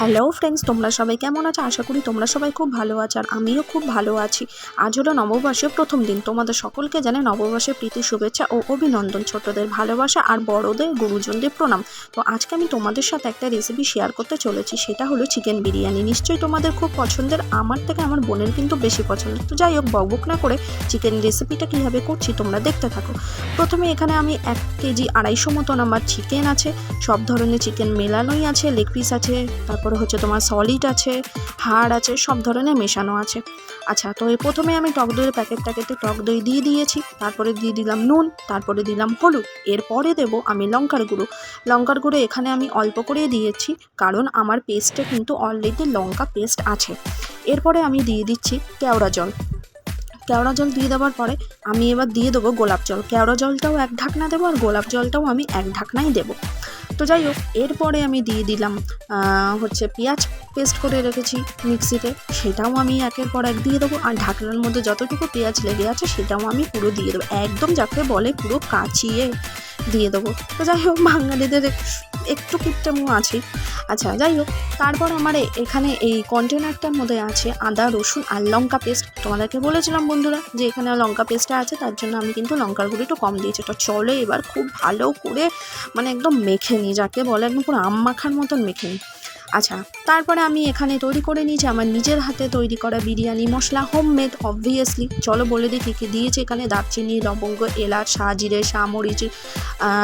Hello friends তোমরা সবাই কেমন আছো? আশা করি তোমরা সবাই খুব ভালো আছো আর আমিও খুব ভালো আছি। আজ হলো নববর্ষের প্রথম দিন। তোমাদের সকলকে জানে নববর্ষের প্রীতি, শুভেচ্ছা ও অভিনন্দন। ছোটদের ভালোবাসা আর বড়দের গুরুজনদের প্রণাম। তো আজকে আমি তোমাদের সাথে একটা রেসিপি শেয়ার করতে চলেছি। সেটা হলো চিকেন বিরিয়ানি। নিশ্চয়ই তোমাদের খুব পছন্দের। আমার থেকে আমার বোনের কিন্তু বেশি পছন্দের তো যাই হোক, বকবক না করে চিকেন রেসিপিটা কীভাবে করছি তোমরা দেখতে থাকো। প্রথমে এখানে আমি এক কেজি আড়াইশো মতন আমার চিকেন আছে। সব ধরনের চিকেন মেলানোই আছে লেগ পিস আছে, তারপরে হচ্ছে তোমার সলিড আছে হাড় আছে, সব ধরনের মেশানো আছে। আচ্ছা তো এই প্রথমে আমি টক দইয়ের প্যাকেটটা কেটে টক দই দিয়ে দিয়েছি, তারপরে দিয়ে দিলাম নুন, তারপরে দিলাম হলুদ। এরপরে দেবো আমি লঙ্কার গুঁড়ো। লঙ্কার গুঁড়ো এখানে আমি অল্প করে দিয়েছি, কারণ আমার পেস্টে কিন্তু অলরেডি লঙ্কা পেস্ট আছে। এরপরে আমি দিয়ে দিচ্ছি কেওড়া জল। কেওড়া জল দিয়ে দেওয়ার পরে আমি এবার দিয়ে দেবো গোলাপ জল। কেওড়া জলটাও এক ঢাকনা দেবো আর গোলাপ জলটাও আমি এক ঢাকনাই দেবো। তো যাই হোক, এরপরে আমি দিয়ে দিলাম হচ্ছে পেঁয়াজ পেস্ট করে রেখেছি মিক্সিতে। সেটাও আমি একের পর এক দিয়ে দেবো। আর ঢাকনার মধ্যে যতটুকু পেঁয়াজ লেগে আছে, সেটাও আমি পুরো দিয়ে দেবো। একদম যাকে বলে পুরো কাচিয়ে। দিয়ে দেবো। তো যাই হোক, বাঙালিদের একটু কিপটামো আছে। আচ্ছা যাই হোক, তারপর আমার এখানে এই কন্টেনারটার মধ্যে আছে আদা, রসুন আর লঙ্কা পেস্ট তোমাদেরকে বলেছিলাম বন্ধুরা যে এখানে লঙ্কা পেস্টটা আছে, তার জন্য আমি কিন্তু লঙ্কার গুঁড়ি একটু কম দিয়েছি। তো চলে এবার খুব ভালো করে মানে একদম মেখে নিই, যাকে বলে একদম পুরো আম মাখার মতন মেখে নিই। আচ্ছা তারপরে আমি এখানে তৈরি করে নিয়েছি আমার নিজের হাতে তৈরি করা বিরিয়ানি মশলা হোমমেড অবভিয়াসলি চলো বলে দিই কী কী দিয়েছি এখানে। দারচিনি, লবঙ্গ, এলাচ সাজিরে সামরিচ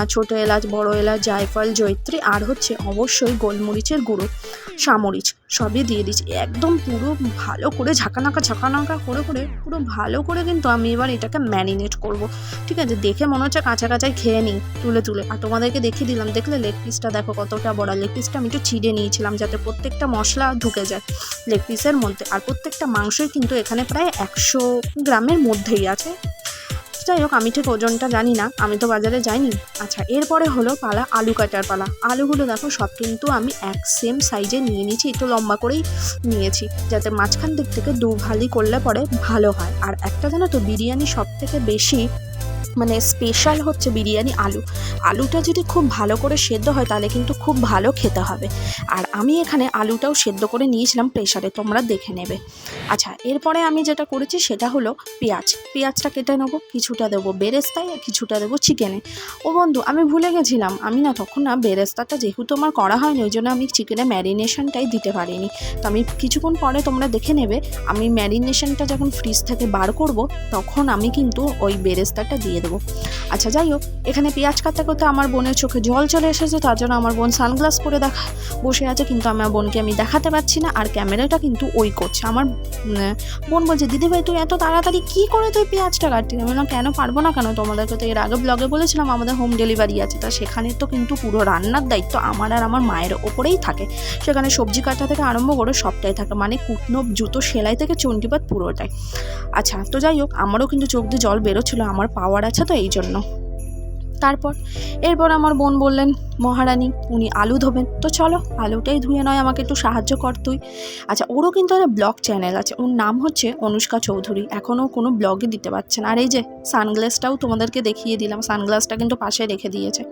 ছোটো এলাচ, বড় এলাচ, জায়ফল জৈত্রী আর হচ্ছে অবশ্যই গোলমরিচের গুঁড়ো। সামরিচ সবই দিয়ে দিচ্ছি একদম পুরো ভালো করে ঝাঁকানাকা ঝাঁকানাকা করে করে পুরো ভালো করে কিন্তু আমি এবার এটাকে ম্যারিনেট করব। ঠিক আছে? দেখে মনে হচ্ছে কাঁচা কাঁচাই খেয়ে নিই তুলে তুলে। আর তোমাদেরকে দেখিয়ে দিলাম, দেখলে লেগ পিসটা দেখো কতটা বড়। লেগ পিসটা আমি একটু ছিঁড়ে নিয়েছিলাম যাতে প্রত্যেকটা মশলা ঢুকে যায় লেগ পিসের মধ্যে। আর প্রত্যেকটা মাংসই কিন্তু এখানে প্রায় একশো গ্রামের মধ্যেই আছে। যাই হোক, আমি ঠিক ওজনটা জানি না, আমি তো বাজারে যাইনি। আচ্ছা এরপরে হলো পালা আলু কাটার পালা। আলুগুলো দেখো, সব কিন্তু আমি এক সেম সাইজে নিয়ে নিয়েছি, একটু লম্বা করেই নিয়েছি, যাতে মাঝখান দিক থেকে দু ভালি করলে পরে ভালো হয়। আর একটা জানো তো, বিরিয়ানি সব থেকে বেশি মানে স্পেশাল হচ্ছে বিরিয়ানি, আলু। আলুটা যদি খুব ভালো করে সেদ্ধ হয়, তাহলে কিন্তু খুব ভালো খেতে হবে। আর আমি এখানে আলুটাও সেদ্ধ করে নিয়েছিলাম প্রেশারে তোমরা দেখে নেবে। আচ্ছা এরপরে আমি যেটা করেছি সেটা হলো পেঁয়াজ। পেঁয়াজটা কেটে নেব, কিছুটা দেবো বেরেস্তায় কিছুটা দেবো চিকেনে। ও বন্ধু, আমি ভুলে গেছিলাম, আমি না তখন না বেরেস্তাটা যেহেতু আমার করা হয়নি, ওই জন্য আমি চিকেনে ম্যারিনেশনটাই দিতে পারিনি। তো আমি কিছুক্ষণ পরে তোমরা দেখে নেবে, আমি ম্যারিনেশনটা যখন ফ্রিজ থেকে বার করব, তখন আমি কিন্তু ওই বেরেস্তাটা দিয়ে দেবো। আচ্ছা যাই হোক, এখানে পেঁয়াজ কাটতে করতে আমার বোনের চোখে জল চলে এসেছে, তার জন্য আমার বোন সানগ্লাস পরে দেখা বসে আছে, কিন্তু আমার বোনকে আমি দেখাতে পারছি না, আর ক্যামেরাটা কিন্তু ওই করছে। আমার বোন বলছে, দিদি ভাই, তুই এত তাড়াতাড়ি কি করে তুই পেঁয়াজটা কাটতি আমি বললাম, কেন পারব না কেন? তোমাদেরকে তো এর আগে ব্লগে বলেছিলাম, আমাদের হোম ডেলিভারি আছে। তা সেখানে তো কিন্তু পুরো রান্নার দায়িত্ব আমার আর আমার মায়ের ওপরেই থাকে। সেখানে সবজি কাটা থেকে আরম্ভ করে সবটাই থাকে। মানে কুটনো জুতো সেলাই থেকে চণ্ডীপাত পুরোটাই। আচ্ছা তো যাই হোক, আমারও কিন্তু চোখ দিয়ে জল বেরোচ্ছিলো, আমার পাওয়ার আছে তো এই জন্য। তারপর এরপর আমার বোন বললেন, মহারানী, উনি আলু ধোবেন। তো চলো, আলুটাই ধুয়ে নয়, আমাকে একটু সাহায্য কর তুই। আচ্ছা ওরও কিন্তু একটা ব্লগ চ্যানেল আছে, ওর নাম হচ্ছে অনুষ্কা চৌধুরী। এখনও কোনো ব্লগে দিতে পারছে না। আর এই যে সানগ্লাসটাও তোমাদেরকে দেখিয়ে দিলাম, সানগ্লাসটা কিন্তু পাশে রেখে দিয়েছে।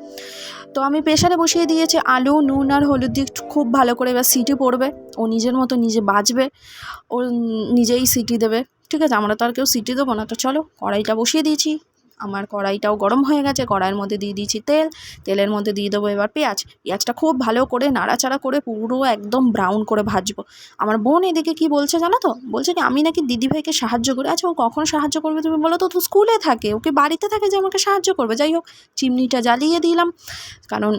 তো আমি প্রেশারে বসিয়ে দিয়েছি, আলু, নুন আর হলুদ দিয়ে খুব ভালো করে এবার সিটি পড়বে। ও নিজের মতো নিজে বাজবে, ও নিজেই সিটি দেবে। ঠিক আছে, আমরা তো আর কেউ সিটি দেবো না। তো চলো, কড়াইটা বসিয়ে দিয়েছি। আমার কড়াইটাও গরম হয়ে গেছে, কড়াইয়ের মধ্যে দিয়ে দিয়েছি তেল, তেলের মধ্যে দিয়ে দেবো এবার পেঁয়াজ। পেঁয়াজটা খুব ভালো করে নাড়াচাড়া করে পুরো একদম ব্রাউন করে ভাজবো। আমার বোন এদিকে কি বলছে জানো তো? বলছে কি, আমি নাকি দিদিভাইকে সাহায্য করি। আচ্ছা ও কখন সাহায্য করবে তুমি বলো তো? তো স্কুলে থাকে, ওকে বাড়িতে থাকে যে আমাকে সাহায্য করবে। যাই হোক, চিমনিটা জ্বালিয়ে দিলাম। কারণ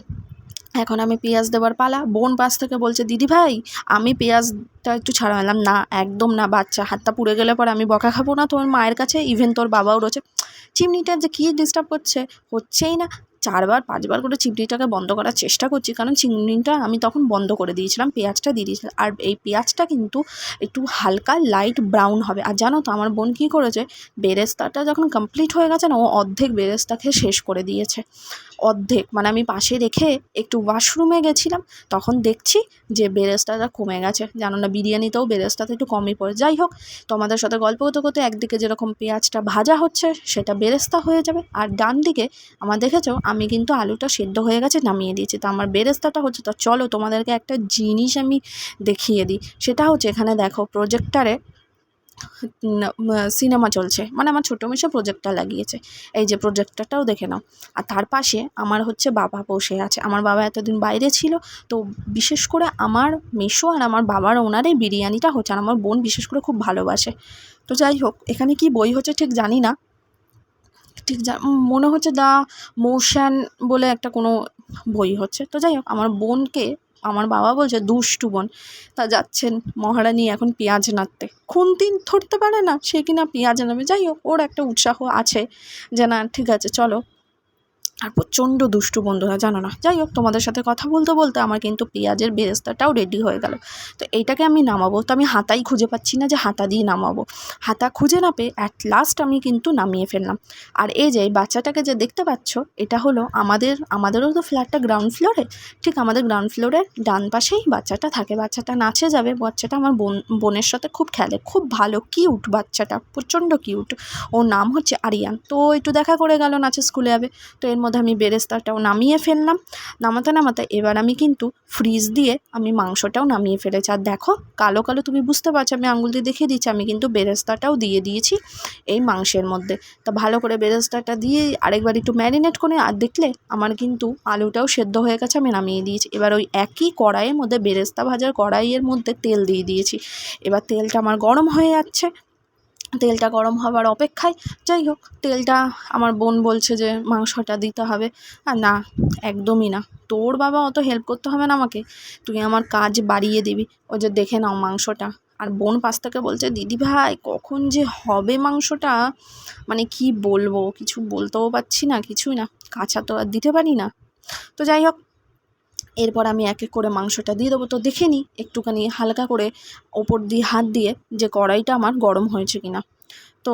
এখন আমি পেঁয়াজ দেওয়ার পালা। বোন পাশ থেকে বলছে, দিদি ভাই, আমি পেঁয়াজটা একটু ছাড়া এলাম না, একদম না বাচ্চা, হাতটা পুড়ে গেলে পরে আমি বকা খাব না। তোর মায়ের কাছে ইভেন তোর বাবাও রয়েছে। চিমনিটা যে কী ডিস্টার্ব করছে? হচ্ছেই না। চারবার, পাঁচবার করে চিমনিটাকে বন্ধ করার চেষ্টা করছি, কারণ চিমনিটা আমি তখন বন্ধ করে দিয়েছিলাম, পেঁয়াজটা দিয়ে দিয়েছিলাম। আর এই পেঁয়াজটা কিন্তু একটু হালকা লাইট ব্রাউন হবে। আর জানো তো, আমার বোন কী করেছে? বেরেস্তাটা যখন কমপ্লিট হয়ে গেছে না, ও অর্ধেক বেরেস্তাকে শেষ করে দিয়েছে। অর্ধেক মানে আমি পাশে রেখে একটু ওয়াশরুমে গেছিলাম, তখন দেখছি যে বেরেস্তাটা কমে গেছে। জানো না, বিরিয়ানিতেও বেরেস্তাটা একটু কমই পড়ে। যাই হোক, তোমাদের সাথে গল্প করতে করতে একদিকে যেরকম পেঁয়াজটা ভাজা হচ্ছে, সেটা বেরেস্তা হয়ে যাবে। আর ডান দিকে, আমার দেখেছ, আমি কিন্তু আলুটা সেদ্ধ হয়ে গেছে, নামিয়ে দিয়েছি। তো আমার বেরেস্তাটা হচ্ছে, তো চলো তোমাদেরকে একটা জিনিস আমি দেখিয়ে দিই। সেটা হচ্ছে, এখানে দেখো প্রজেক্টারে সিনেমা চলছে। মানে আমার ছোটো মেশো প্রজেক্টর লাগিয়েছে। এই যে প্রজেক্টরটাও দেখে নাও। আর তার পাশে আমার হচ্ছে বাবা বসে আছে। আমার বাবা এতদিন বাইরে ছিল। তো বিশেষ করে আমার মেশো আর আমার বাবার ওনার বিরিয়ানিটা হচ্ছে। আর আমার বোন বিশেষ করে খুব ভালোবাসে। তো যাই হোক, এখানে কি বই হচ্ছে ঠিক জানি না। ঠিক যা মনে হচ্ছে দ্য মোশন বলে একটা কোনো বই হচ্ছে। তো যাই হোক, আমার বোনকে আমার বাবা বলছে, দুষ্টু বোন, তা যাচ্ছেন মহারানী এখন পেঁয়াজ নাড়তে। খুন্তি ধরতে পারে না, সে কিনা পেঁয়াজ নাবে যাই হোক, ওর একটা উৎসাহ আছে যে, না, ঠিক আছে, চলো। আর প্রচণ্ড দুষ্টু বন্ধুরা, জানো না? যাই হোক, তোমাদের সাথে কথা বলতে বলতে আমার কিন্তু পেঁয়াজের বেরেস্তাটাও রেডি হয়ে গেল। তো এইটাকে আমি নামাবো। তো আমি হাতাই খুঁজে পাচ্ছি না যে হাতা দিয়ে নামাবো। হাতা খুঁজে না পেয়ে অ্যাট লাস্ট আমি কিন্তু নামিয়ে ফেললাম। আর এই যে বাচ্চাটাকে যে দেখতে পাচ্ছ, এটা হলো আমাদের, আমাদেরও তো ফ্ল্যাটটা গ্রাউন্ড ফ্লোরে ঠিক আমাদের গ্রাউন্ড ফ্লোরের ডান পাশেই বাচ্চাটা থাকে। বাচ্চাটা নাচে যাবে। বাচ্চাটা আমার বোন, বোনের সাথে খুব খেলে। খুব ভালো কিউট বাচ্চাটা। প্রচণ্ড কিউট ওর নাম হচ্ছে আরিয়ান। তো একটু দেখা করে গেল, নাচে স্কুলে যাবে। তো এর মধ্যে আমি বেরেস্তাটাও নামিয়ে ফেললাম। নামাতে নামাতে এবার আমি কিন্তু ফ্রিজ দিয়ে আমি মাংসটাও নামিয়ে ফেলেছি। আর দেখো, কালো কালো তুমি বুঝতে পারছ, আমি আঙুল দিয়ে দেখিয়ে দিচ্ছি, আমি কিন্তু বেরেস্তাটাও দিয়ে দিয়েছি এই মাংসের মধ্যে। তা ভালো করে বেরেস্তাটা দিয়ে আরেকবার একটু ম্যারিনেট করে, আর দেখলে আমার কিন্তু আলুটাও সেদ্ধ হয়ে গেছে, আমি নামিয়ে দিয়েছি। এবার ওই একই কড়াইয়ের মধ্যে বেরেস্তা ভাজার কড়াইয়ের মধ্যে তেল দিয়ে দিয়েছি। এবার তেলটা আমার গরম হয়ে যাচ্ছে। তেলটা গরম হবার অপেক্ষায়, যাই হোক, তেলটা আমার বোন বলছে যে মাংসটা দিতে হবে। আর না, একদমই না। তোর বাবা অত হেল্প করতে হবে না আমাকে। তুই আমার কাজ বাড়িয়ে দিবি। ও যে দেখে নাও মাংসটা। আর বোন পাশ থেকে বলছে, দিদি ভাই, কখন যে হবে মাংসটা? মানে কি বলব? কিছু বলতেও পারছি না, কিছুই না। কাঁচা তো আর দিতে পারি না। তো যাই হোক এরপর আমি এক এক করে মাংসটা দিয়ে দেবো। তো দেখে নিই একটুখানি হালকা করে ওপর দিয়ে হাত দিয়ে যে কড়াইটা আমার গরম হয়েছে কিনা। তো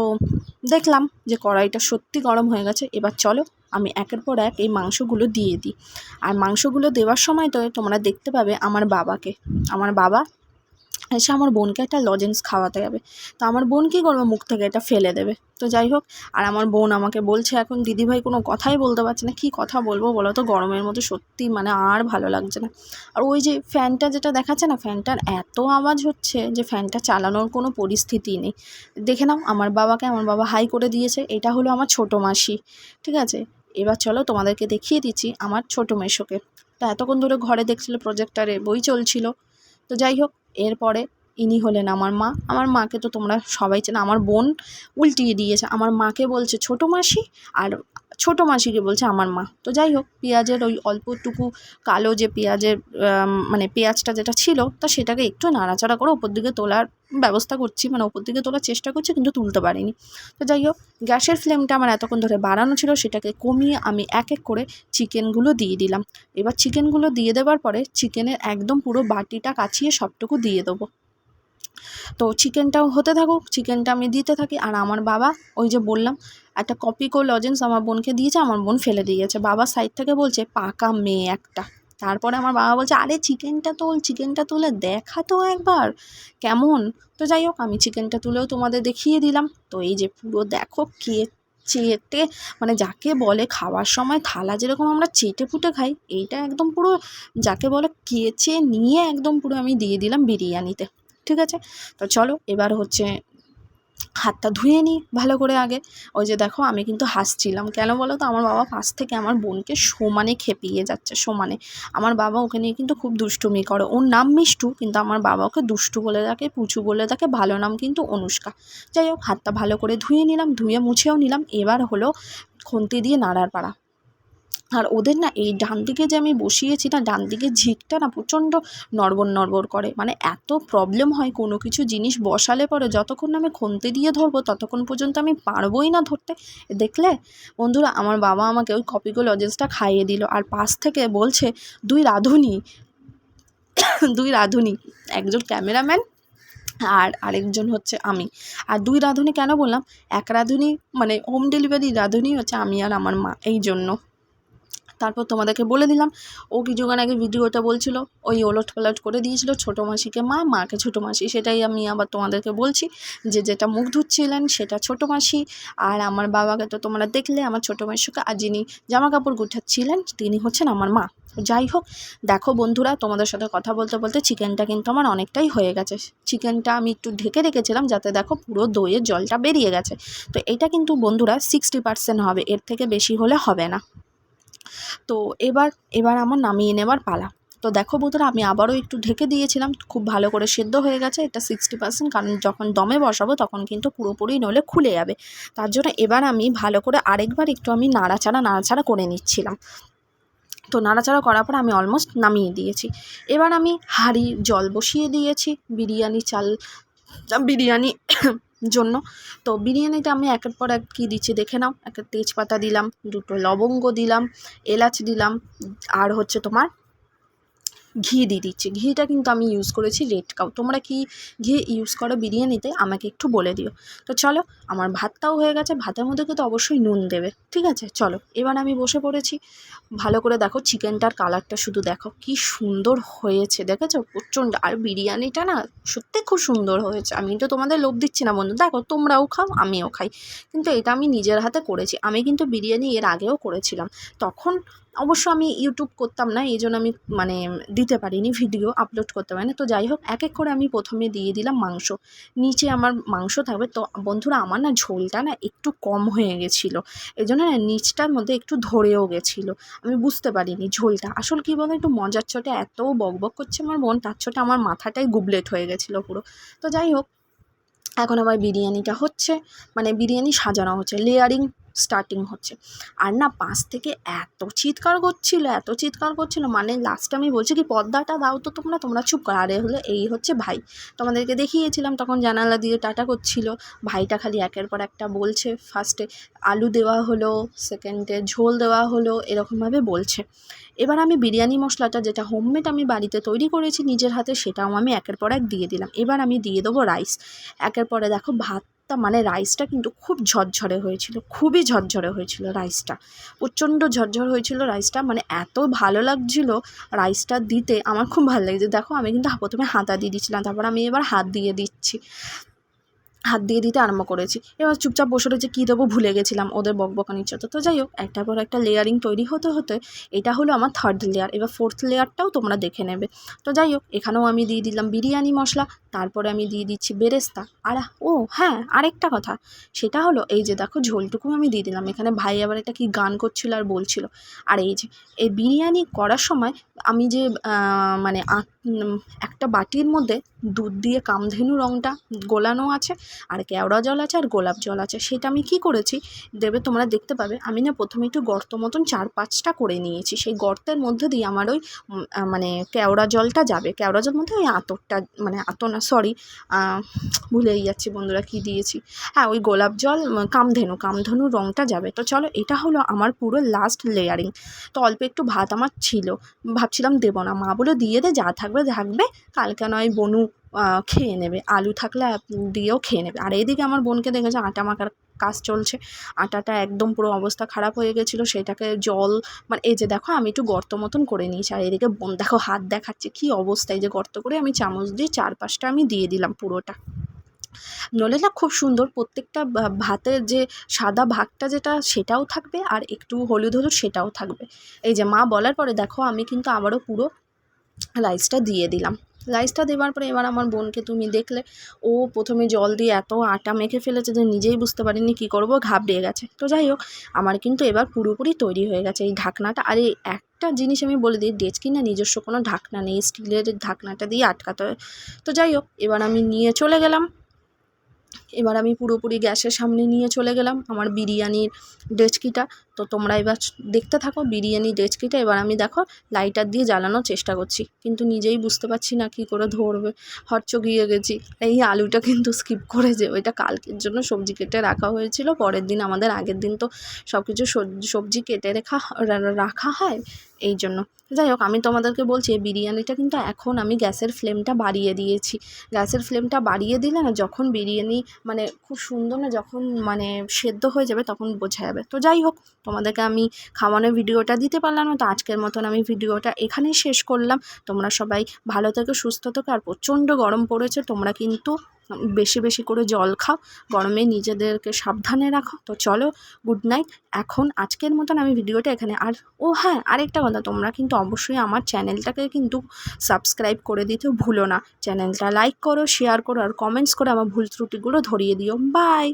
দেখলাম যে কড়াইটা সত্যি গরম হয়ে গেছে। এবার চলো আমি একের পর এক এই মাংসগুলো দিয়ে দিই। আর মাংসগুলো দেওয়ার সময় তো তোমরা দেখতে পাবে আমার বাবাকে। আমার বাবা এসে আমার বোনকে একটা লজেন্স খাওয়াতে যাবে। তো আমার বোন কী করবে? মুখ থেকে এটা ফেলে দেবে। তো যাই হোক, আর আমার বোন আমাকে বলছে এখন দিদিভাই কোনো কথাই বলতে পারছে না। কী কথা বলব বলো তো? গরমের মতো সত্যি মানে আর ভালো লাগছে না। আর ওই যে ফ্যানটা যেটা দেখাচ্ছে না, ফ্যানটার এত আওয়াজ হচ্ছে যে ফ্যানটা চালানোর কোনো পরিস্থিতি নেই। দেখে নাও, আমার বাবাকে আমার বাবা হাই করে দিয়েছে, এটা হলো আমার ছোটো মাসি। ঠিক আছে? এবার চলো তোমাদেরকে দেখিয়ে দিচ্ছি আমার ছোটো মেশোকে তা এতক্ষণ ধরে ঘরে দেখছিল প্রজেক্টারে বই চলছিল। তো যাই হোক, এরপরে ইনি হলেন আমার মা। আমার মাকে তো তোমরা সবাই চেনো, আমার বোন উল্টিয়ে দিয়েছে। আমার মাকে বলছে, ছোটো মাসি, আর ছোটো মাসিকে বলছে আমার মা। তো যাই হোক, পেঁয়াজের ওই অল্পটুকু কালো যে পেঁয়াজের মানে পেঁয়াজটা যেটা ছিল, তা সেটাকে একটু নাড়াচাড়া করে ওপর দিকে তোলার ব্যবস্থা করছি। মানে ওপর দিকে তোলার চেষ্টা করছি, কিন্তু তুলতে পারিনি। তো যাই হোক, গ্যাসের ফ্লেমটা আমার এতক্ষণ ধরে বাড়ানো ছিল, সেটাকে কমিয়ে আমি এক এক করে চিকেনগুলো দিয়ে দিলাম। এবার চিকেনগুলো দিয়ে দেওয়ার পরে চিকেনের একদম পুরো বাটিটা কাছিয়ে সবটুকু দিয়ে দেবো। তো চিকেনটাও হতে থাকুক, চিকেনটা আমি দিতে থাকি। আর আমার বাবা, ওই যে বললাম একটা কপিকো লজেন্স আমার বোনকে দিয়েছে, আমার বোন ফেলে দিয়েছে বাবার সাইড থেকে বলছে, পাকা মেয়ে একটা। তারপরে আমার বাবা বলছে, আরে চিকেনটা তোল চিকেনটা তুলে দেখা তো একবার। কেমন? তো যাই হোক, আমি চিকেনটা তুলেও তোমাদের দেখিয়ে দিলাম। তো এই যে পুরো দেখো, কে চেটে মানে যাকে বলে খাওয়ার সময় থালা যেরকম আমরা চেটে ফুটে খাই, এইটা একদম পুরো যাকে বলে কেচে নিয়ে একদম পুরো আমি দিয়ে দিলাম বিরিয়ানিতে। ঠিক আছে? তো চলো, এবার হচ্ছে হাতটা ধুয়ে নিই ভালো করে আগে। ওই যে দেখো আমি কিন্তু হাসছিলাম। কেন বলো তো? আমার বাবা পাশ থেকে আমার বোনকে সমানে খেপিয়ে যাচ্ছে, সমানে। আমার বাবা ওকে নিয়ে কিন্তু খুব দুষ্টুমি করে। ওর নাম মিষ্টু, কিন্তু আমার বাবা ওকে দুষ্টু বলে থাকে পুচু বলে থাকে ভালো নাম কিন্তু অনুষ্কা। যাই হোক, হাতটা ভালো করে ধুয়ে নিলাম, ধুয়ে মুছেও নিলাম। এবার হলো খুন্তি দিয়ে নাড়ার পাড়া। আর ওদের না এই ডান দিকে যে আমি বসিয়েছি না, ডান দিকে ঝিকটা না প্রচণ্ড নড়বড় নড়বড় করে। মানে এত প্রবলেম হয় কোনো কিছু জিনিস বসালে পরে যতক্ষণ না আমি খুন্তি দিয়ে ধরবো, ততক্ষণ পর্যন্ত আমি পারবোই না ধরতে। দেখলে? বন্ধুরা, আমার বাবা আমাকে ওই কপিগো লজেন্সটা খাইয়ে দিল আর পাশ থেকে বলছে, দুই রাঁধুনি দুই রাঁধুনি, একজন ক্যামেরাম্যান আর আরেকজন হচ্ছে আমি। আর দুই রাঁধুনি কেন বললাম? এক রাঁধুনি মানে হোম ডেলিভারি রাঁধুনি হচ্ছে আমি আর আমার মা, এই জন্য। তারপর তোমাদেরকে বলে দিলাম, ও কিছুক্ষণ আগে ভিডিওটা বলছিল, ওই ওলট পালট করে দিয়েছিল, ছোটো মাসিকে মা, মাকে ছোটো মাসি, সেটাই আমি আবার তোমাদেরকে বলছি যে যেটা মুখ ধুচ্ছিলেন সেটা ছোটো মাসি, আর আমার বাবাকে তো তোমরা দেখলে, আমার ছোটো মাসিকে আর যিনি জামা কাপড় গুছাচ্ছিলেন তিনি হচ্ছেন আমার মা। যাই হোক, দেখো বন্ধুরা, তোমাদের সাথে কথা বলতে বলতে চিকেনটা কিন্তু আমার অনেকটাই হয়ে গেছে। চিকেনটা আমি একটু ঢেকে রেখেছিলাম যাতে দেখো পুরো দইয়ের জলটা বেরিয়ে গেছে। তো এটা কিন্তু বন্ধুরা সিক্সটি পার্সেন্ট হবে, এর থেকে বেশি হলে হবে না। তো এবার এবার আমার নামিয়ে নেবার পালা। তো দেখো বন্ধুরা, আমি আবারও একটু ঢেকে দিয়েছিলাম, খুব ভালো করে সেদ্ধ হয়ে গেছে, এটা সিক্সটি পার্সেন্ট কারণ যখন দমে বসাবো তখন কিন্তু পুরোপুরি নইলে খুলে যাবে। তার জন্য এবার আমি ভালো করে আরেকবার একটু আমি নাড়াচাড়া নাড়াচাড়া করে নিচ্ছিলাম। তো নাড়াচাড়া করার পর আমি অলমোস্ট নামিয়ে দিয়েছি। এবার আমি হাঁড়ি জল বসিয়ে দিয়েছি, বিরিয়ানি চাল, বিরিয়ানি জন্য। তো বিরিয়ানিটা আমি একের পর এক কী দিচ্ছি দেখে নাও। একটা তেজপাতা দিলাম, দুটো লবঙ্গ দিলাম, এলাচ দিলাম, আর হচ্ছে তোমার ঘি দিয়ে দিচ্ছি। ঘিটা কিন্তু আমি ইউজ করেছি রেড কাউ তোমরা কি ঘি ইউজ করো বিরিয়ানিতে? আমাকে একটু বলে দিও। তো চলো, আমার ভাতটাও হয়ে গেছে। ভাতের মধ্যে কিন্তু অবশ্যই নুন দেবে। ঠিক আছে? চলো, এবার আমি বসে পড়েছি। ভালো করে দেখো, চিকেনটার কালারটা শুধু দেখো। কি সুন্দর হয়েছে, দেখেছ? প্রচণ্ড। আর বিরিয়ানিটা না, সত্যি খুব সুন্দর হয়েছে। আমি তো তোমাদের লোভ দিচ্ছি না, বন্ধু। দেখো, তোমরাও খাও, আমিও খাই। কিন্তু এটা আমি নিজের হাতে করেছি। আমি কিন্তু বিরিয়ানি এর আগেও করেছিলাম। তখন অবশ্য আমি ইউটিউব করতাম না এই জন্য আমি মানে দিতে পারিনি ভিডিও আপলোড করতে পারিনি। তো যাই হোক, এক এক করে আমি প্রথমে দিয়ে দিলাম মাংস। নিচে আমার মাংস থাকবে, তো বন্ধুরা আমার না ঝোলটা না একটু কম হয়ে গেছিল। এই জন্য না নিচটার মধ্যে একটু ধরেও গেছিল। আমি বুঝতে পারিনি ঝোলটা। আসল কী বলো একটু মজার চটে এত বকবক করছে আমার বোন তার চোটে আমার মাথাটাই গুবলেট হয়ে গেছিল পুরো। তো যাই হোক, এখন আবার বিরিয়ানিটা হচ্ছে। মানে বিরিয়ানি সাজানো হচ্ছে। লেয়ারিং স্টার্টিং হচ্ছে। আর না পাশ থেকে এত চিৎকার করছিল, এত চিৎকার করছিল মানে লাস্টে আমি বলছি কি, পর্দাটা দাও তো তোমরা তোমরা চুপ করো। আরে হলো, এই হচ্ছে ভাই। তোমাদেরকে দেখিয়েছিলাম তখন জানালা দিয়ে টাটা করছিল। ভাইটা খালি একের পর একটা বলছে ফার্স্টে আলু দেওয়া হলো সেকেন্ডে ঝোল দেওয়া হলো, এরকমভাবে বলছে। এবার আমি বিরিয়ানি মশলাটা, যেটা হোমমেড আমি বাড়িতে তৈরি করেছি নিজের হাতে, সেটাও আমি একের পর এক দিয়ে দিলাম। এবার আমি দিয়ে দেবো রাইস একের পরে দেখো ভাতটা মানে রাইসটা কিন্তু খুব ঝরঝরে হয়েছিল, খুবই ঝরঝরে হয়েছিল রাইসটা প্রচণ্ড ঝরঝর হয়েছিল রাইসটা মানে এত ভালো লাগছিল রাইসটা দিতে, আমার খুব ভালো লাগছে। দেখো, আমি কিন্তু প্রথমে হাতা দিয়ে দিচ্ছিলাম তারপর আমি এবার হাত দিয়ে দিচ্ছি। হাত দিয়ে দিতে আরম্ভ করেছি। এবার চুপচাপ বসে রয়েছে, কী দেবো ভুলে গেছিলাম, ওদের বকবকানির চতো তো যাই হোক একটার পর একটা লেয়ারিং তৈরি হতে হতে এটা হলো আমার থার্ড লেয়ার এবার ফোর্থ লেয়ারটাও তোমরা দেখে নেবে। তো যাই হোক, এখানেও আমি দিয়ে দিলাম বিরিয়ানি মশলা তারপরে আমি দিয়ে দিচ্ছি বেরেস্তা। আর ও হ্যাঁ আরেকটা কথা। সেটা হলো, এই যে দেখো, ঝোলটুকু আমি দিয়ে দিলাম। এখানে ভাই আবার এটা কি গান করছিল আর বলছিল। আর এই যে, এই বিরিয়ানি করার সময় আমি যে মানে একটা বাটির মধ্যে দুধ দিয়ে কামধেনু রঙটা গোলানো আছে, আর কেওড়া জল আছে, আর গোলাপ জল আছে, সেটা আমি কি করেছি, দেবে তোমরা দেখতে পাবে, আমি না প্রথমে একটু গর্ত মতন চার পাঁচটা করে নিয়েছি। সেই গর্তের মধ্যে দিয়ে আমার ওই মানে কেওড়া জলটা যাবে। কেওড়া জল মধ্যে ওই আতরটা মানে আতর না সরি ভুলেই যাচ্ছি বন্ধুরা, কি দিয়েছি? হ্যাঁ ওই গোলাপ জল কামধেনু কামধেনু রঙটা যাবে। তো চলো, এটা হলো আমার পুরো লাস্ট লেয়ারিং তো অল্প একটু ভাত আমার ছিল। ভাবছিলাম দেবো না। মা বলে, দিয়ে দে, যা থাকবে থাকবে। কালকে নয় বনু খেয়ে নেবে। আলু থাকলে দিয়েও খেয়ে নেবে। আর এইদিকে আমার বোনকে দেখেছে, আটা মাখার কাজ চলছে। আটাটা একদম পুরো অবস্থা খারাপ হয়ে গেছিল, সেটাকে জল মানে এই যে দেখো, আমি একটু গর্ত মতন করে নিয়েছি, আর এদিকে বোন, দেখো হাত দেখাচ্ছে, কী অবস্থা, এই যে গর্ত করে আমি চামচ দিয়ে চারপাশটা আমি দিয়ে দিলাম পুরোটা। নলে না খুব সুন্দর, প্রত্যেকটা ভাতের যে সাদা ভাগটা যেটা, সেটাও থাকবে, আর একটু হলুদ হলুদ সেটাও থাকবে। এই যে মা বলার পরে দেখো, আমি কিন্তু আবারও পুরো রাইসটা দিয়ে দিলাম। রাইসটা দেওয়ার পরে এবার আমার বোনকে তুমি দেখলে, ও প্রথমে জল দিয়ে এত আটা মেখে ফেলেছে যে নিজেই বুঝতে পারিনি কী করব ঘাবড়িয়ে গেছে। তো যাই হোক, আমার কিন্তু এবার পুরোপুরি তৈরি হয়ে গেছে এই ঢাকনাটা। আর এই একটা জিনিস আমি বলে দিই, ডেচকি না নিজস্ব কোনো ঢাকনা নেই, স্টিলের ঢাকনাটা দিয়ে আটকাতে হয়। তো যাই হোক, এবার আমি নিয়ে চলে গেলাম। এবার আমি পুরোপুরি গ্যাসের সামনে নিয়ে চলে গেলাম আমার বিরিয়ানির ডেচকিটা। তো তোমরা এবার দেখতে থাকো বিরিয়ানি ডেচকিটা। এবার আমি দেখো লাইটার দিয়ে জ্বালানোর চেষ্টা করছি। কিন্তু নিজেই বুঝতে পারছি না কী করে ধরবে। গিয়ে গেছি। এই আলুটা কিন্তু স্কিপ করে যে ওইটা কালকের জন্য সবজি কেটে রাখা হয়েছিল। পরের দিন আমাদের আগের দিন তো সব কিছু সবজি কেটে রেখা রাখা হয়। এই জন্য। যাই হোক, আমি তোমাদেরকে বলছি, এই বিরিয়ানিটা কিন্তু এখন আমি গ্যাসের ফ্লেমটা বাড়িয়ে দিয়েছি। গ্যাসের ফ্লেমটা বাড়িয়ে দিলে না, যখন বিরিয়ানি মানে খুব সুন্দর না যখন মানে সেদ্ধ হয়ে যাবে তখন বোঝা যাবে। তো যাই হোক, তোমাদেরকে আমি খাওয়ানোর ভিডিওটা দিতে পারলাম না, তো আজকের মতন আমি ভিডিওটা এখানেই শেষ করলাম। তোমরা সবাই ভালো থেকো, সুস্থ থেকো, আর প্রচণ্ড গরম পড়েছে, তোমরা কিন্তু বেশি বেশি করে জল খাও, গরমে নিজেদেরকে সাবধানে রাখো। তো চলো গুড নাইট এখন আজকের মতন আমি ভিডিওটা এখানে আর, ও হ্যাঁ আরেকটা কথা, তোমরা কিন্তু অবশ্যই আমার চ্যানেলটাকে কিন্তু সাবস্ক্রাইব করে দিতে ভুলো না। চ্যানেলটা লাইক করো শেয়ার করো, আর কমেন্টস করে আমার ভুল ত্রুটিগুলো ধরিয়ে দিও। বাই